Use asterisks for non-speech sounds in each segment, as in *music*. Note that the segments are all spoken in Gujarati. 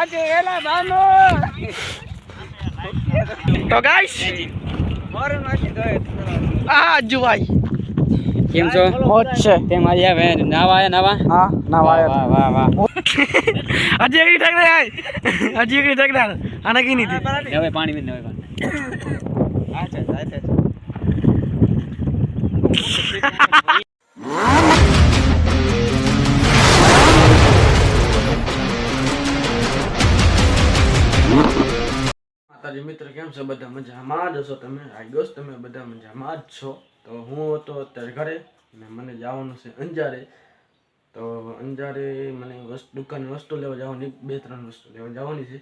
આજે એલા બાનો તો ગાઈસ મારું નાખી દો આ જુવાઈ. કેમ છો? મોજ છે. તેમ આજે હવે નાવા આયા નાવા? હા ના વાહ વાય વાહ વાહ વાહ. હજી એકડી ટેક આય. હજી એકડી ટેક આને કી નીતિ હવે પાણી મીન હવે પાણી અચ્છા અચ્છા માતાજી મિત્ર, કેમ છો? બધા મજામાં જ હશો તમે? આઈ ગોસ તમે બધા મજામાં જ છો? તો હું હતો અત્યારે ઘરે ને મને જવાનું છે અંજારે. તો અંજારે મને વસ્તુ, દુકાને વસ્તુ લેવા જવાની, બે ત્રણ વસ્તુ લેવા જવાની છે.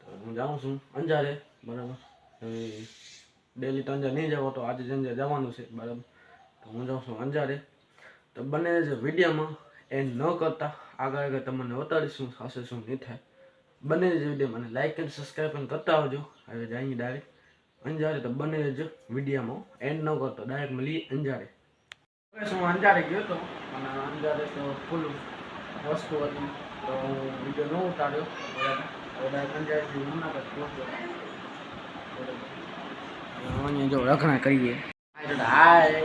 તો હું જાઉં છું અંજારે, બરાબર? હવે ડેલી તો અંજાર નહીં જાવ તો આજે અંજાર જવાનું છે, બરાબર? તો હું જાઉં છું અંજારે. તો બંને જ વિડીયોમાં એન્ડ ન કરતા. આગળ આગળ તમને બતાડીશું હશે શું નહીં થાય. બંને જ વીડિયો મને લાઈક અને સબસ્ક્રાઈબ પણ કરતા આવજો. હવે જઈએ ડાયરેક્ટ અંજારે તો બંને જ વિડીયોમાં એન્ડ ન કરતો ડાયરેક્ટ મળી અંજારે. હવે હું અંજારે ગયો હતો અને અંજારે તો ફૂલ વસ્તુ હતી. તો હું વીડિયો ન ઉતાર્યો. બરાબર. હવે ડાયરેક્ટ અંજારેથી જુનાગઢ પહોંચ્યો. બરાબર. હવે અહીંયા જો રખણા કરીએ. હાય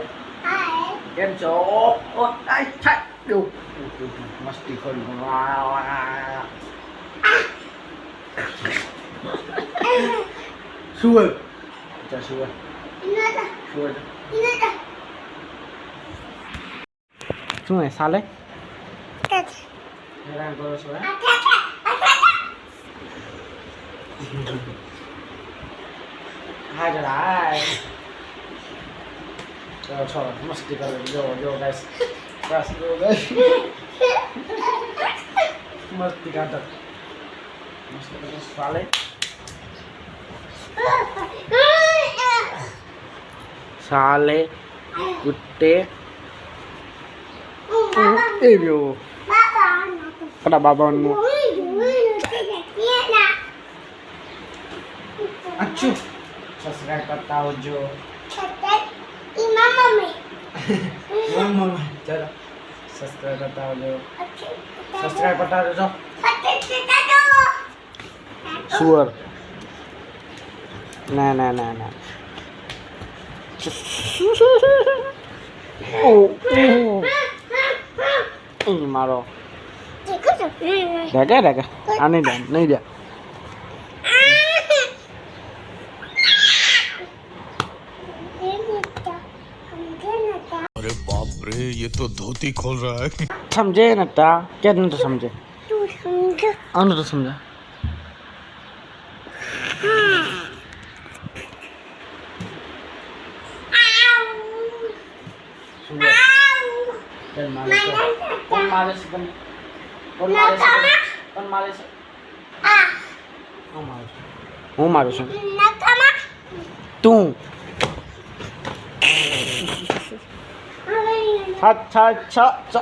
કેમ છો? ઓ આય છાય જો મસ્તી કરી. વાહ વાહ. સુવર અચ્છા સુવર સુવર શું હે સાલે હેરાન કરો છો હે હા જરા ચલો છો મસ્તી કરો જો જો ગાઈસ બસ જો ગાઈસ મસ્તી કાઢો મસ્તી કરો સાલે સાલે કુત્તે એ રહ્યો કડા બાબાનું. અચ્છું. સબસ્ક્રાઇબ કરતા આવજો. *laughs* *laughs* સબસ્ક્રાઇબ કરતા આવજો. સબસ્ક્રાઇબ કરતા આવજો. सुअर ना ना ना ना ओ, ओ, मारो ढका ढका आने दे नहीं दे ये तो धोती खोल रहा है। समझे नट्टा क्या नहीं तो समझे। अनु तो समझा। સુઅર કોણ મારે છે કોણ મારે છે? તને કોણ મારે છે? કોણ મારે છે? હું મારું છું? હું મારું છું. તું. છ છ છ. છ.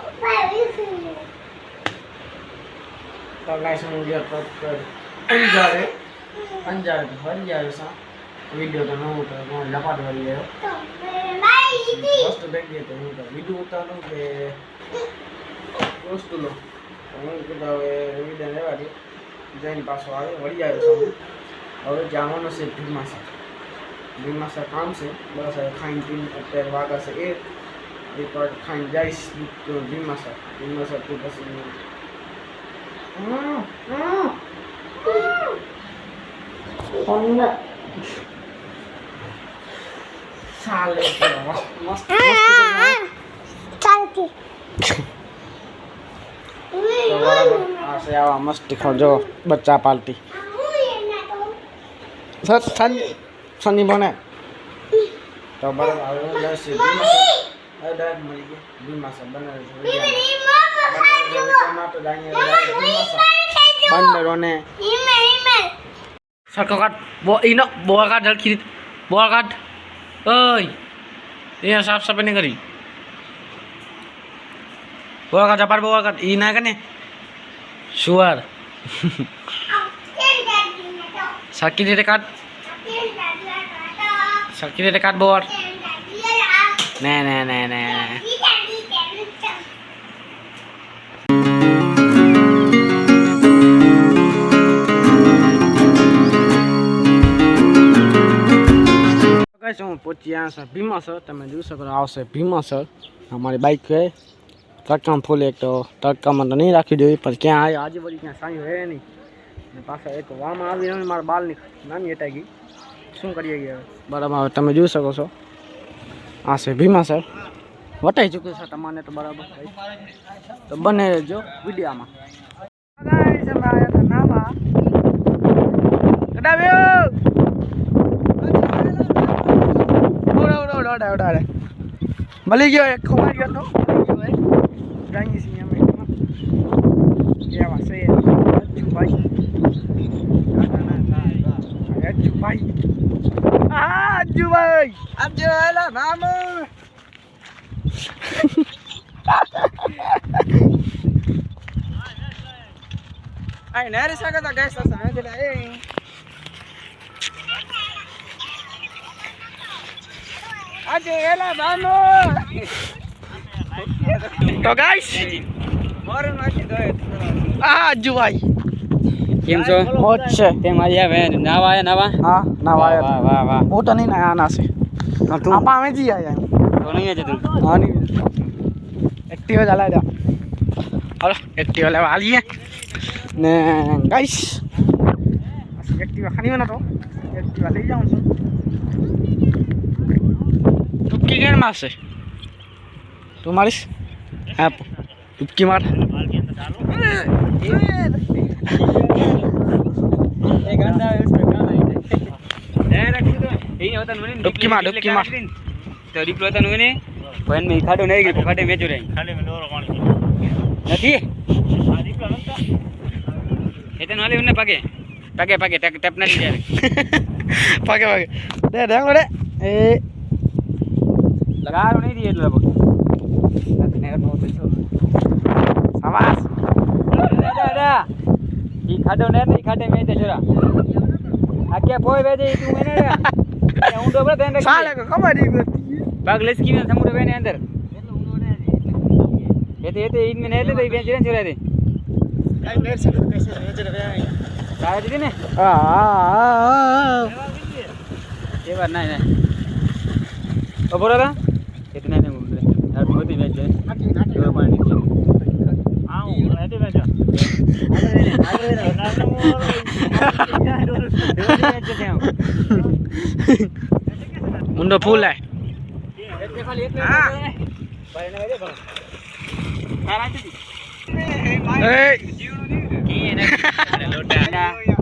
તો ગાઈસ હું ગયો અંજારે. અંજારે અંજારે સા વીડિયો તો ન ઉતાર હું લપાટ વળી ગયો વસ્તુ બેઠી તો હું તો વીડિયો ઉતારું કે વસ્તુ લો. તો હું કીધું હવે વીડિયો લેવા દે. જઈને પાછો આવે વળી આવ્યો છું હવે જવાનું છે ભીમાસા ભીમાસા કામ છે. બસ હવે ખાઈને પીને અત્યારે વાગા છે એ એક વાર ખાઈને જઈશ તો ભીમાસા ભીમાસાથી પછી હમ, હમ. અમને ચાલે તો મસ્ત મસ્ત મસ્તી તો બરાબર આ છે આવા મસ્તી ખાઓ જો બચ્ચા પાલટી સર સંજય સની બને તો બરાબર ભીમાસા હવે ડાયરેક્ટ મળી ગયો ભીમાસા બનાવે બંદરોને સરખો કાઢ બો ઈનો બોળ કાઢ બોળ કાઢ. ઓય અહીંયા સાફ સફાઈ નહીં કરી બોળ કાઢ અપાર બોળ કાઢ ઈ ના કે ને શુઅર સરખી રીતે કાઢ સરખી રીતે કાઢ બોળ ને ને ને ને ગાઈસ હું પહોંચી આવ્યા ભીમા સર, તમે જોઈ શકો આવશે. ભીમા સર, અમારી બાઇક છે. તડકામાં ફૂલ એક તો તડકામાં તો નહીં રાખી દેવી, પણ ક્યાં આવ્યો આજુબાજુ ક્યાં સાંયું હે નહીં. પાછા એક વામાં આવી ને, મારા બાલની નાની અટાઈ ગઈ. શું કરીએ ગયા બરાબર, હવે તમે જોઈ શકો છો. આ છે ભીમાસર વટાઈ ચૂક્યું છે તમારે તો બરાબર. તો બને રહેજો વિડીયામાં. ઓડા ઓડા મળી ગયો એક, ખવાઈ ગયો તો? ગાંગી સિંહ અમે. કેવા છે? અજ્જુભાઈ અજ્જુભાઈ હા અજ્જુભાઈ આપજો એલા મામુ આઈ નારી સકે તો ગેસ તો સમજ લે એ તો ગાઈસ. મોર આ જુવાઈ. કેમ છો? મોજ છે. તેમ આજે હવે નાવા આયા નાવા? હા ના વાહ વાય વાહ વાહ હું તો નહીં ના આના છે તું? આપા અમે જી આયા તો નહીં જતું હા નહીં એક્ટિવા ચાલે જા હાલો એક્ટિવ લેવા આલીએ ને ગાઈસ એક્ટિવ ખાની ના તો. એક્ટિવા લઈ જાઉં છું. ડૂબકી કેમ મારશે તું મારીશ? હા ડૂબકી માર. ડૂબકી માર ડૂબકી માર. તો રિપ્લો તને હોય ને ભાઈ મેં ખાડો નહીં ગયો ખાડે મેં જોડે નથી એતન પગે પગે પગે પગે લગાડો નહીં દે એટલે સાબાસ. દાદા ઈ ખાડો ને નહીં ખાડે મેં તે જરા. આ કે પોય વેજે તું એને હું એ ઊંડો બરે બેન સાલે ખબર નહીં ભાગ પગ લસકી ને સમુદ્ર બેન અંદર. એતે એતે ઈન મે નેલે બેન જરા જરા દે સારા દીધી ને? હા આ એ વાર ના ના. ઓ બોલો રા એ તો ના ના બોલ યાર મોતી વેચ જાય જો પાણી આ હું એતે વેચ મુંડો ફૂલ એ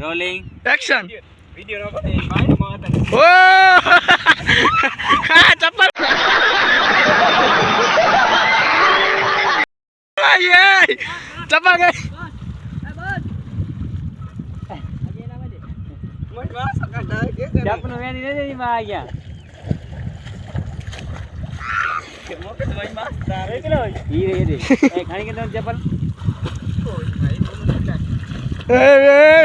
રોલિંગ એક્શન ઓ હા ચપ્પલ. આય ચપ્પલ ગઈ ચાપનો વેની નથી માં આ ગયા ઈ રે ઈ રે એ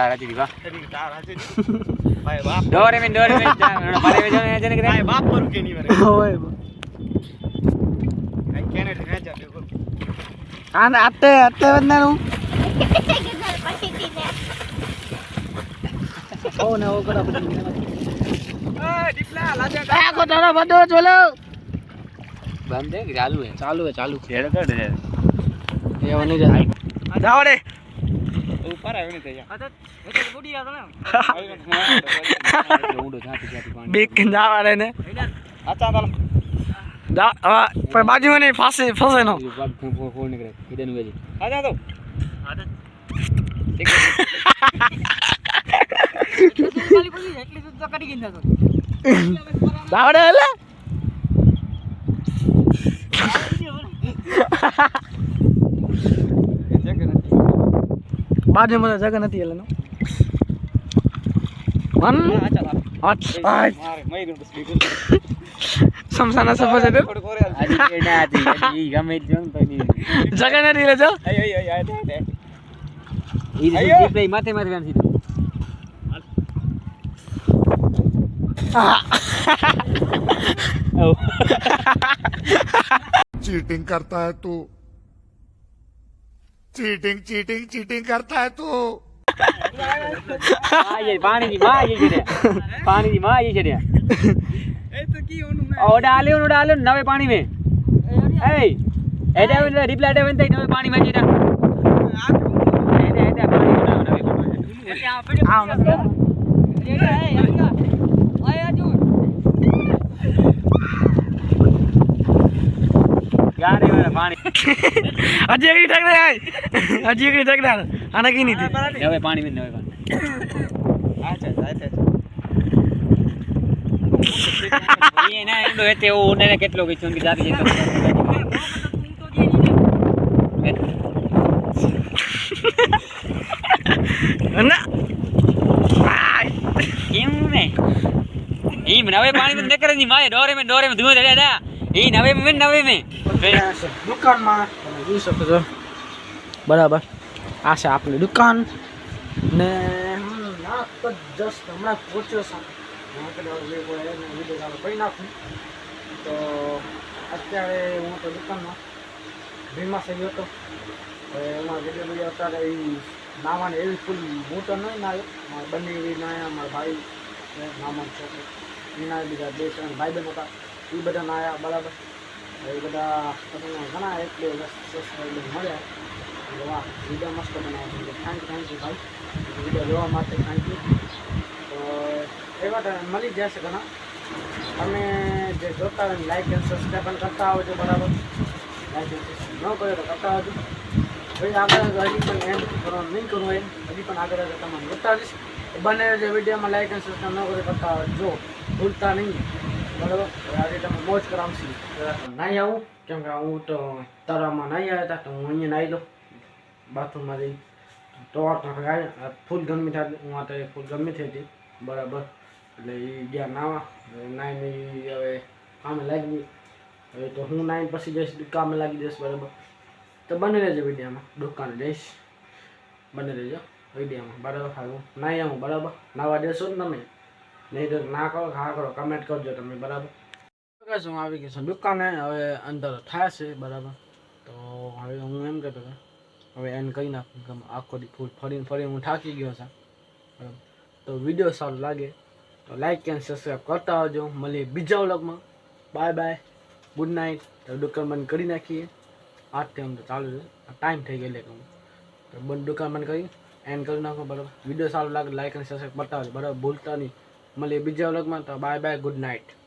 લાગી બોય કે તારા છે એમ કે તારું દે દે દે દે દે દે આય એની કે તારા જ દીવા ડોરે મેં ડોરે મેં મારે વેજો ને જને કરે ઓય આને આતે આતે બંધાનું ઓ ને ઓ કરો આ કો તારો બધો ચોલો બંધ છે કે ચાલુ હે ચાલુ હે ચાલુ છેડ કર દે એવો નહીં જાય જાઓ રે બીક જાવા રે ને. આચા ચાલો જા, હવે પણ બાજુમાં નહીં, ફાંસે ફસે નો પગ ફો ફો ફો નીકળે બાજુમાં તો જગા *laughs* નથી એટલે મન અચ્છ અચ્છ સમસાના સફર છે જગા નથી એટલે જો માથે માથે વાંચી દો चीटिंग करता है तू चीटिंग चीटिंग चीटिंग करता है तू पानी की माँ ये चढ़िया पानी की माँ ये चढ़िया और डाले उन्होंने डाले नवे पानी में ए ऐसे रिप्लाई दे बनते नवे पानी में चढ़िया ऐसे ऐसे पानी में नवे पानी में પાણી હજી એકડી ઠેક રહ્યા હજી એકડી ઠેક રહ્યા આને કી નીતિ હવે પાણી મીન હવે પાણી આચા આચા એ ના એનો હેતે ઓ ને કેટલો કે ચુંગી દાબી જતો ના કેમ ને ઈ મને હવે પાણી મીન ન કરે ની માય ડોરે મે ડોરે મે ધું દે દે ઈ નવે મે નવે મે में દુકાનમાં. તમે જોઈ શકો છો બરાબર. આ છે આપણી દુકાન. ને હું જસ્ટ હમણાં પહોંચ્યો છું. કરી નાખું. તો અત્યારે હું તો દુકાનમાં ભીમા થઈ ગયો હતો એમાં વીડિયો વીડિયો અત્યારે એ નાવાની એવી ફૂલ હું તો નહીં નાયો મારા બંને એવી નાયા મારા ભાઈ છે, છોકરો એના બીજા બે ત્રણ ભાઈ બહેન હતા. એ બધા નાયા બરાબર. એ બધા ઘણા બે સબસ્ક્રાઈબર મળ્યા એટલે વીડિયો મસ્ત બનાવો છે. થેન્ક ભાઈ. વીડિયો જોવા માટે થેન્ક તો એવા તો મળી જશે ઘણા. તમે જે જોતા હોય લાઈક એન્ડ સબસ્ક્રાઈબ કરતા આવજો બરાબર. લાઈક એન્ડ ન કરે તો કરતા આવજો. ભાઈ આગળ હજી પણ એમ કરવાનું નહીં કરવું એમ હજી પણ આગળ તમને જોતા રહીશ બંને જે વિડીયોમાં લાઈક એન્ડ સબસ્ક્રાઈબ ન કરે કરતા જો ભૂલતા નહીં. બરાબર? આજે તમે મોજ કરાવશી. નહીં આવું. કેમ કે હું તો તળાવમાં નહીં આવ્યા હતા તો હું અહીંયા નાહી દઉં બાથરૂમમાં જઈ તો ફૂલ ગરમી થાય હું અત્યારે ફૂલ ગરમી થઈ હતી. બરાબર? એટલે એ ગયા નાવા નાહીને હવે કામે લાગી હવે તો હું નાહીને પછી જઈશ, કામે લાગી જઈશ, બરાબર? તો બને રહેજો વિડીયામાં. દુકાને જઈશ. બને રહેજો વિડીયામાં. બરાબર? હારું નાહી આવું, બરાબર? નાવા દેશો ને તમે. નહીં તો ના કરો, હા કરો કમેન્ટ કરજો તમે, બરાબર? હું આવી ગયો છું દુકાને, હવે અંદર છે બરાબર? તો હવે હું એમ કહેતો હતો, હવે એન કરી નાખું કે આખો દી ફૂલ ફરીને ફરીને હું થાકી ગયો છું, બરાબર? તો વીડિયો સારો લાગે, તો લાઈક એન્ડ સબસ્ક્રાઈબ કરતા આવજો, મળીએ બીજા વ્લોગમાં. બાય બાય ગુડ નાઇટ તો દુકાન બંધ કરી નાખીએ. આઠ ટાઈમ તો ચાલુ છે ટાઈમ થઈ ગયો એટલે તો બંધ દુકાન બંધ કરી એન્ડ કરી નાખો, બરાબર? વીડિયો સારો લાગે લાઈક અને સબસ્ક્રાઈબ કરતા આવજો, બરાબર? ભૂલતા નહીં. મળીએ બીજા વ્લોગમાં તો બાય બાય ગુડ નાઇટ